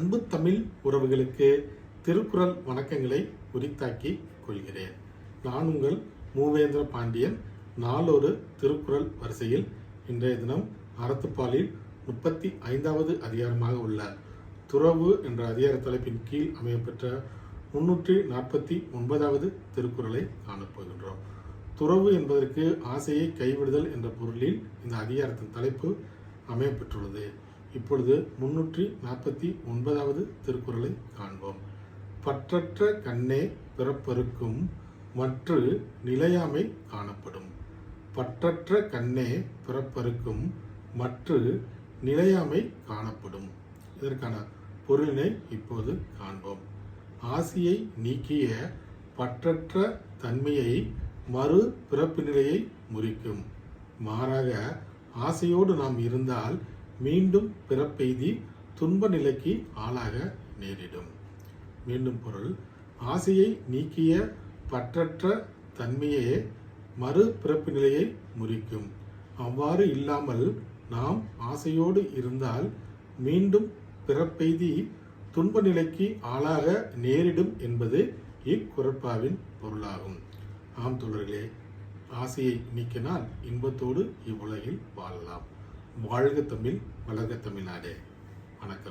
அன்பு தமிழ் உறவுகளுக்கு திருக்குறள் வணக்கங்களை உரித்தாக்கி கொள்கிறேன். நான் உங்கள் மூவேந்திர பாண்டியன். நாளொரு திருக்குறள் வரிசையில் இன்றைய தினம் அறத்துப்பாலில் முப்பத்தி ஐந்தாவது அதிகாரமாக உள்ள துறவு என்ற அதிகார தலைப்பின் கீழ் அமையப்பெற்ற முன்னூற்றி நாற்பத்தி ஒன்பதாவது திருக்குறளை காணப்போகின்றோம் துறவு என்பதற்கு ஆசையை கைவிடுதல் என்ற பொருளில் இந்த அதிகாரத்தின் தலைப்பு அமையப்பெற்றுள்ளது இப்பொழுது முன்னூற்றி நாற்பத்தி ஒன்பதாவது திருக்குறளை காண்போம். பற்றற்ற கண்ணே பிறப்பருக்கும் மற்ற நிலையாமை காணப்படும். பற்றற்ற கண்ணே பிறப்பருக்கும் மற்ற நிலையாமை காணப்படும். இதற்கான பொருளினை இப்போது காண்போம். ஆசியை நீக்கிய பற்றற்ற தன்மையை மறு பிறப்பு நிலையை முறிக்கும். மாறாக ஆசையோடு நாம் இருந்தால் மீண்டும் பிறப்பெய்தி துன்ப நிலைக்கு ஆளாக நேரிடும். மீண்டும் பொருள் ஆசையை நீக்கிய பற்றற்ற தன்மையே மறு பிறப்பு நிலையை முறிக்கும். அவ்வாறு இல்லாமல் நாம் ஆசையோடு இருந்தால் மீண்டும் பிறப்பெய்தி துன்ப நிலைக்கு ஆளாக நேரிடும் என்பது இக்குறப்பாவின் பொருளாகும். ஆம் தொடர்களே ஆசையை நீக்கினால் இன்பத்தோடு இவ்வுலகில் வாழலாம். வாழ்க தமிழ் வளர்க தமிழ்நாடு. வணக்கம்.